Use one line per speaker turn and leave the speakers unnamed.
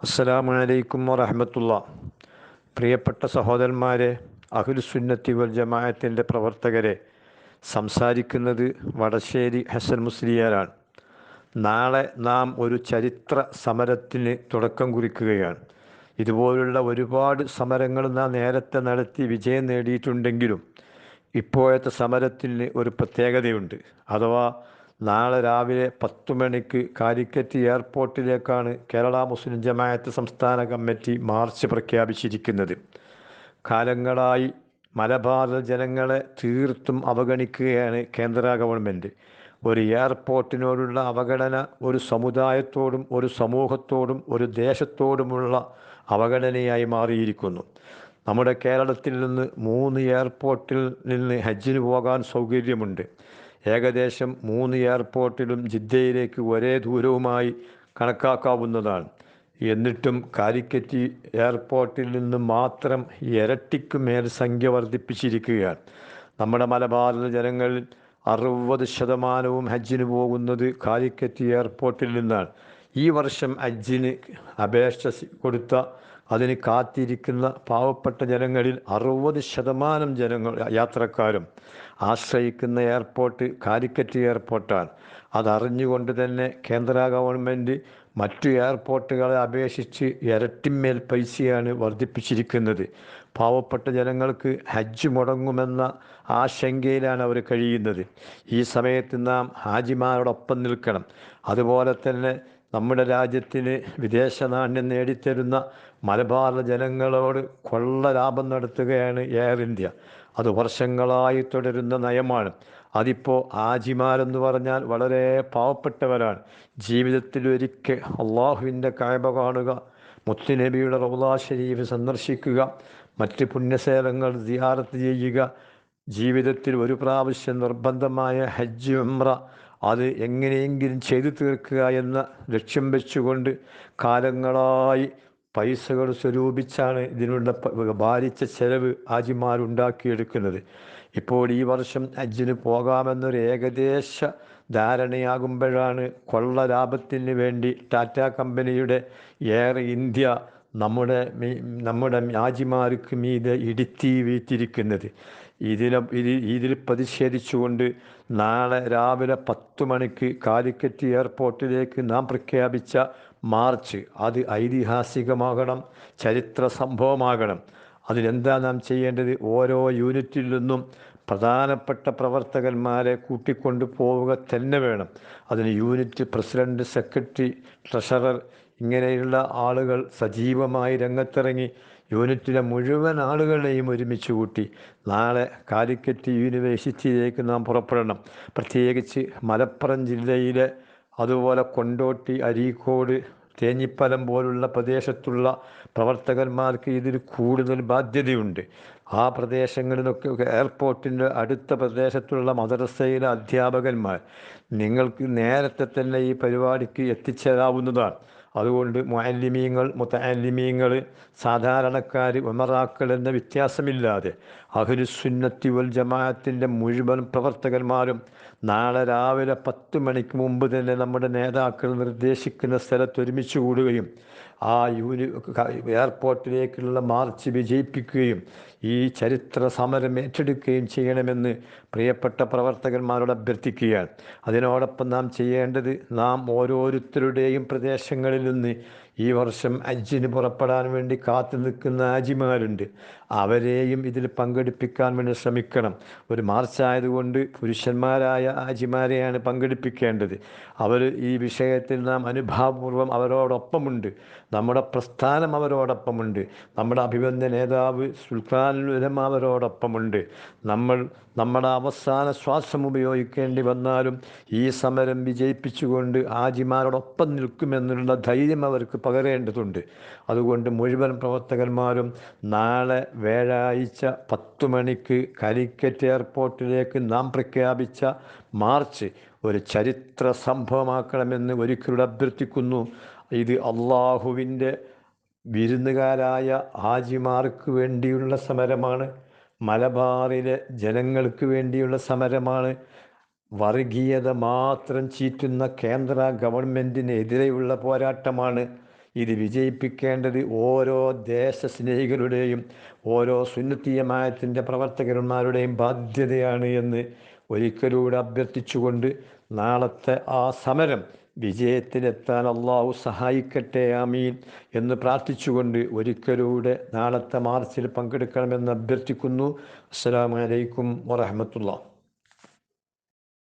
അസ്സലാമു അലൈക്കും വറഹമത്തുള്ള. പ്രിയപ്പെട്ട സഹോദരന്മാരെ അഹുലുസുന്നത്തി വൽ ജമാഅത്തിന്റെ പ്രവർത്തകരെ സംസാരിക്കുന്നത് വടശ്ശേരി ഹസൻ മുസ്ലിയാരാണ്. നാളെ നാം ഒരു ചരിത്ര സമരത്തിന് തുടക്കം കുറിക്കുകയാണ്. ഇതുപോലുള്ള ഒരുപാട് സമരങ്ങൾ നാം നേരത്തെ നടത്തി വിജയം നേടിയിട്ടുണ്ടെങ്കിലും ഇപ്പോഴത്തെ സമരത്തിന് ഒരു പ്രത്യേകതയുണ്ട്. അഥവാ നാളെ രാവിലെ പത്തു മണിക്ക് കാലിക്കറ്റ് എയർപോർട്ടിലേക്കാണ് കേരള മുസ്ലിം ജമാഅത്ത് സംസ്ഥാന കമ്മിറ്റി മാർച്ച് പ്രഖ്യാപിച്ചിരിക്കുന്നത്. കാലങ്ങളായി മലബാർ ജനങ്ങളെ തീർത്തും അവഗണിക്കുകയാണ് കേന്ദ്ര ഗവൺമെന്റ് ഒരു എയർപോർട്ടിനോടുള്ള അവഗണന ഒരു സമുദായത്തോടും ഒരു സമൂഹത്തോടും ഒരു ദേശത്തോടുമുള്ള അവഗണനയായി മാറിയിരിക്കുന്നു. നമ്മുടെ കേരളത്തിൽ നിന്ന് മൂന്ന് എയർപോർട്ടിൽ നിന്ന് ഹജ്ജിന് പോകാൻ സൗകര്യമുണ്ട്. ഏകദേശം മൂന്ന് എയർപോർട്ടിലും ജിദ്ദയിലേക്ക് ഒരേ ദൂരവുമായി കണക്കാക്കാവുന്നതാണ്. എന്നിട്ടും കാലിക്കറ്റ് എയർപോർട്ടിൽ നിന്ന് മാത്രം ഇരട്ടിക്ക് മേൽ സംഖ്യ വർദ്ധിപ്പിച്ചിരിക്കുകയാണ്. നമ്മുടെ മലബാറിലെ ജനങ്ങളിൽ അറുപത് ശതമാനവും ഹജ്ജിന് പോകുന്നത് കാലിക്കറ്റ് എയർപോർട്ടിൽ നിന്നാണ്. ഈ വർഷം ഹജ്ജിന് അപേക്ഷ കൊടുത്ത അതിന് കാത്തിരിക്കുന്ന പാവപ്പെട്ട ജനങ്ങളിൽ അറുപത് ശതമാനം ജനങ്ങൾ യാത്രക്കാരും ആശ്രയിക്കുന്ന എയർപോർട്ട് കാലിക്കറ്റ് എയർപോർട്ടാണ്. അതറിഞ്ഞുകൊണ്ട് തന്നെ കേന്ദ്ര ഗവൺമെന്റ് മറ്റു എയർപോർട്ടുകളെ അപേക്ഷിച്ച് ഇരട്ടിമേൽ പൈസയാണ് വർദ്ധിപ്പിച്ചിരിക്കുന്നത്. പാവപ്പെട്ട ജനങ്ങൾക്ക് ഹജ്ജ് മുടങ്ങുമെന്ന ആശങ്കയിലാണ് അവർ കഴിയുന്നത്. ഈ സമയത്ത് നാം ഹാജിമാരോടൊപ്പം നിൽക്കണം. അതുപോലെ തന്നെ നമ്മുടെ രാജ്യത്തിന് വിദേശ നാണ്യം നേടിത്തരുന്ന മലബാർ ജനങ്ങളോട് കൊള്ള ലാഭം നടത്തുകയാണ് എയർ ഇന്ത്യ അത് വർഷങ്ങളായി തുടരുന്ന നയമാണ്. അതിപ്പോൾ ആജിമാരെന്ന് പറഞ്ഞാൽ വളരെ പാവപ്പെട്ടവരാണ്. ജീവിതത്തിൽ ഒരിക്കൽ അള്ളാഹുവിന്റെ കായബ കാണുക മുത്തുനബിയുടെ റൗലാ ഷരീഫ് സന്ദർശിക്കുക മറ്റ് പുണ്യസേലങ്ങൾ സിയാറത്ത് ചെയ്യുക ജീവിതത്തിൽ ഒരു പ്രാവശ്യം നിർബന്ധമായ ഹജ്ജ് ഉംറ അത് എങ്ങനെയെങ്കിലും ചെയ്തു തീർക്കുക എന്ന ലക്ഷ്യം വെച്ചുകൊണ്ട് കാലങ്ങളായി പൈസകൾ സ്വരൂപിച്ചാണ് ഇതിനുള്ള ഭാരിച്ച ചെലവ് ആജിമാരുണ്ടാക്കിയെടുക്കുന്നത് ഇപ്പോൾ ഈ വർഷം ഹജ്ജിന് പോകാമെന്നൊരു ഏകദേശ ധാരണയാകുമ്പോഴാണ് കൊള്ള ലാഭത്തിന് വേണ്ടി ടാറ്റ കമ്പനിയുടെ എയർ ഇന്ത്യ നമ്മുടെ നമ്മുടെ രാജിമാർക്ക് മീതെ ഇടുത്തി വീറ്റിരിക്കുന്നത് ഇതിനെ ഇതിൽ പ്രതിഷേധിച്ചുകൊണ്ട് നാളെ രാവിലെ പത്തു മണിക്ക് കാലിക്കറ്റ് എയർപോർട്ടിലേക്ക് നാം പ്രഖ്യാപിച്ച മാർച്ച് അത് ഐതിഹാസികമാകണം ചരിത്ര സംഭവമാകണം. അതിലെന്താ നാം ചെയ്യേണ്ടത്? ഓരോ യൂണിറ്റിൽ നിന്നും പ്രധാനപ്പെട്ട പ്രവർത്തകന്മാരെ കൂട്ടിക്കൊണ്ടു പോവുക തന്നെ വേണം. അതിന് യൂണിറ്റ് പ്രസിഡന്റ് സെക്രട്ടറി ട്രഷറർ ഇങ്ങനെയുള്ള ആളുകൾ സജീവമായി രംഗത്തിറങ്ങി. യൂണിറ്റിലെ മുഴുവൻ ആളുകളെയും ഒരുമിച്ച് കൂട്ടി. നാളെ കാലിക്കറ്റ് യൂണിവേഴ്സിറ്റിയിലേക്ക് നാം പുറപ്പെടണം. പ്രത്യേകിച്ച് മലപ്പുറം ജില്ലയിലെ അതുപോലെ കൊണ്ടോട്ടി അരീക്കോട് തേഞ്ഞിപ്പലം പോലുള്ള പ്രദേശത്തുള്ള പ്രവർത്തകന്മാർക്ക് ഇതിൽ കൂടുതൽ ബാധ്യതയുണ്ട്. ആ പ്രദേശങ്ങളിലൊക്കെ എയർപോർട്ടിന്റെ അടുത്ത പ്രദേശത്തുള്ള മദ്രസയിലെ അധ്യാപകന്മാർ നിങ്ങൾക്ക് നേരത്തെ തന്നെ ഈ പരിപാടിക്ക് എത്തിച്ചേരാവുന്നതാണ്. അതുകൊണ്ട് മുഅല്ലിമീങ്ങൾ മുത്തഅല്ലിമീങ്ങൾ സാധാരണക്കാർ ഉമറാക്കൾ എന്ന വ്യത്യാസമില്ലാതെ അഹുരുസുന്നത്തി വൽ ജമാഅത്തിന്റെ മുഴുവൻ പ്രവർത്തകന്മാരും നാളെ രാവിലെ പത്ത് മണിക്ക് മുമ്പ് തന്നെ നമ്മുടെ നേതാക്കൾ നിർദ്ദേശിക്കുന്ന സ്ഥലത്ത് ഒരുമിച്ച് കൂടുകയും ആ യൂനി എയർപോർട്ടിലേക്കുള്ള മാർച്ച് വിജയിപ്പിക്കുകയും ഈ ചരിത്ര സമരം ഏറ്റെടുക്കുകയും ചെയ്യണമെന്ന് പ്രിയപ്പെട്ട പ്രവർത്തകന്മാരോട് അഭ്യർത്ഥിക്കുകയാണ്. അതിനോടൊപ്പം നാം ചെയ്യേണ്ടത് നാം ഓരോരുത്തരുടെയും പ്രദേശങ്ങളിൽ നിന്ന് ഈ വർഷം അജിന് പുറപ്പെടാൻ വേണ്ടി കാത്തു നിൽക്കുന്ന ആജിമാരുണ്ട് അവരെയും ഇതിൽ പങ്കെടുപ്പിക്കാൻ വേണ്ടി ശ്രമിക്കണം. ഒരു മാർച്ചായതുകൊണ്ട് പുരുഷന്മാരായ ആജിമാരെയാണ് പങ്കെടുപ്പിക്കേണ്ടത്. അവർ ഈ വിഷയത്തിൽ നാം അനുഭാവപൂർവം അവരോടൊപ്പമുണ്ട്. നമ്മുടെ പ്രസ്ഥാനം അവരോടൊപ്പമുണ്ട്. നമ്മുടെ അഭിബന്ധ നേതാവ് സുൽത്താനുൽ ഉലമ അവരോടൊപ്പമുണ്ട്. നമ്മൾ നമ്മുടെ അവസാന ശ്വാസം ഉപയോഗിക്കേണ്ടി വന്നാലും ഈ സമരം വിജയിപ്പിച്ചുകൊണ്ട് ആജിമാരോടൊപ്പം നിൽക്കുമെന്നുള്ള ധൈര്യം അവർക്ക് പകരേണ്ടതുണ്ട്. അതുകൊണ്ട് മുഴുവൻ പ്രവർത്തകന്മാരും നാളെ വ്യാഴാഴ്ച പത്തു മണിക്ക് കാലിക്കറ്റ് എയർപോർട്ടിലേക്ക് നാം പ്രഖ്യാപിച്ച മാർച്ച് ഒരു ചരിത്ര സംഭവമാക്കണമെന്ന് ഒരിക്കലും അഭ്യർത്ഥിക്കുന്നു. ഇത് അള്ളാഹുവിന്റെ വിരുന്നുകാരായ ഹാജിമാർക്ക് വേണ്ടിയുള്ള സമരമാണ്. മലബാറിലെ ജനങ്ങൾക്ക് വേണ്ടിയുള്ള സമരമാണ്. വർഗീയത മാത്രം ചീറ്റുന്ന കേന്ദ്ര ഗവൺമെന്റിനെതിരെയുള്ള പോരാട്ടമാണ്. ഇത് വിജയിപ്പിക്കേണ്ടത് ഓരോ ദേശസ്നേഹികളുടെയും ഓരോ സുന്നത്തീയമായത്തിന്റെ പ്രവർത്തകന്മാരുടെയും ബാധ്യതയാണ് എന്ന് ഒരിക്കലൂടെ അഭ്യർത്ഥിച്ചുകൊണ്ട് നാളത്തെ ആ സമരം വിജയത്തിലെത്താൻ അള്ളാഹു സഹായിക്കട്ടെ ആമീൻ എന്ന് പ്രാർത്ഥിച്ചുകൊണ്ട് ഒരിക്കലൂടെ നാളത്തെ മാർച്ചിൽ പങ്കെടുക്കണമെന്ന് അഭ്യർത്ഥിക്കുന്നു. അസ്സലാമലൈക്കും വറഹമത്തുള്ള